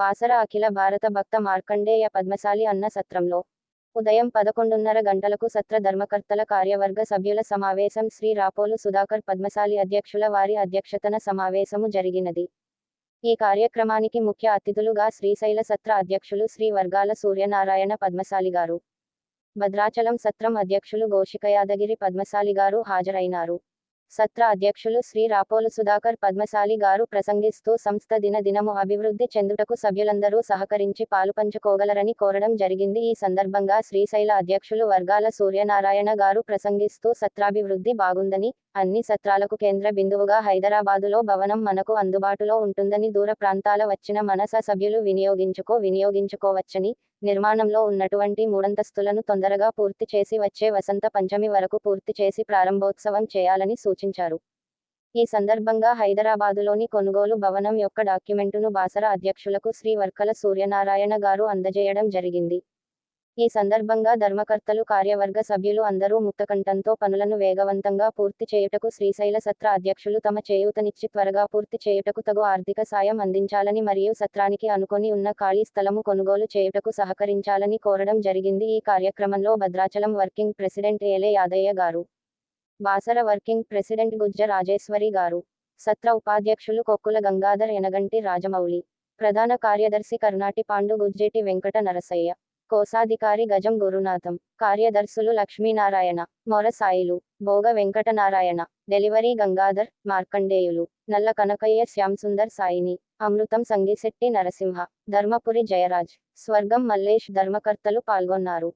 బాసర అఖిల భారత భక్త మార్కండేయ పద్మశాలి అన్న సత్రంలో ఉదయం పదకొండున్నర గంటలకు సత్ర ధర్మకర్తల కార్యవర్గ సభ్యుల సమావేశం శ్రీ రాపోలు సుధాకర్ పద్మశాలి అధ్యక్షుల వారి అధ్యక్షతన సమావేశము జరిగినది. ఈ కార్యక్రమానికి ముఖ్య అతిథులుగా శ్రీశైల సత్ర అధ్యక్షులు శ్రీ వర్గాల సూర్యనారాయణ పద్మశాలి గారు. భద్రాచలం సత్రం అధ్యక్షులు గోషికయాదగిరి పద్మశాలి గారు హాజరైనారు. సత్ర అధ్యక్షులు శ్రీ రాపోలు సుధాకర్ పద్మశాలి గారు ప్రసంగిస్తూ సంస్థ దిన దినము అభివృద్ధి చెందుటకు సభ్యులందరూ సహకరించి పాలుపంచుకోగలరని కోరడం జరిగింది. ఈ సందర్భంగా శ్రీశైల అధ్యక్షులు వర్గాల సూర్యనారాయణ గారు ప్రసంగిస్తూ సత్రాభివృద్ధి బాగుందని అన్ని సత్రాలకు కేంద్ర బిందువుగా హైదరాబాదులో భవనం మనకు అందుబాటులో ఉంటుందని దూర ప్రాంతాల వచ్చిన మనస సభ్యులు వినియోగించుకో వినియోగించుకోవచ్చని నిర్మాణంలో ఉన్నటువంటి మూడంతస్తులను తొందరగా పూర్తి చేసి వచ్చే వసంత పంచమి వరకు పూర్తి చేసి ప్రారంభోత్సవం చేయాలని సూచించారు. ఈ సందర్భంగా హైదరాబాదులోని కొనుగోలు భవనం యొక్క డాక్యుమెంటును బాసర అధ్యక్షులకు శ్రీ వర్కల సూర్యనారాయణ గారు అందజేయడం జరిగింది. ఈ సందర్భంగా ధర్మకర్తలు కార్యవర్గ సభ్యులు అందరూ ముక్తకంఠంతో పనులను వేగవంతంగా పూర్తి చేయుటకు శ్రీశైల సత్ర అధ్యక్షులు తమ చేయూతనిచ్చి త్వరగా పూర్తి చేయుటకు తగు ఆర్థిక సాయం అందించాలని మరియు సత్రానికి అనుకొని ఉన్న ఖాళీ స్థలము కొనుగోలు చేయుటకు సహకరించాలని కోరడం జరిగింది. ఈ కార్యక్రమంలో భద్రాచలం వర్కింగ్ ప్రెసిడెంట్ ఏలే యాదయ్య గారు బాసర వర్కింగ్ ప్రెసిడెంట్ గుజ్జ రాజేశ్వరి గారు సత్ర ఉపాధ్యక్షులు కొక్కుల గంగాధర్ ఎనగంటి రాజమౌళి ప్రధాన కార్యదర్శి కర్ణాటి పాండు గుజ్జేటి వెంకట నరసయ్య. కోశాధికారి గజం గురునాథం కార్యదర్శులు లక్ష్మీనారాయణ మొరసాయిలు భోగ వెంకటనారాయణ డెలివరీ గంగాధర్ మార్కండేయులు నల్ల కనకయ్య శ్యాంసుందర్ సాయిని అమృతం సంగిశెట్టి నరసింహ ధర్మపురి జయరాజ్ స్వర్గం మల్లేష్ ధర్మకర్తలు పాల్గొన్నారు.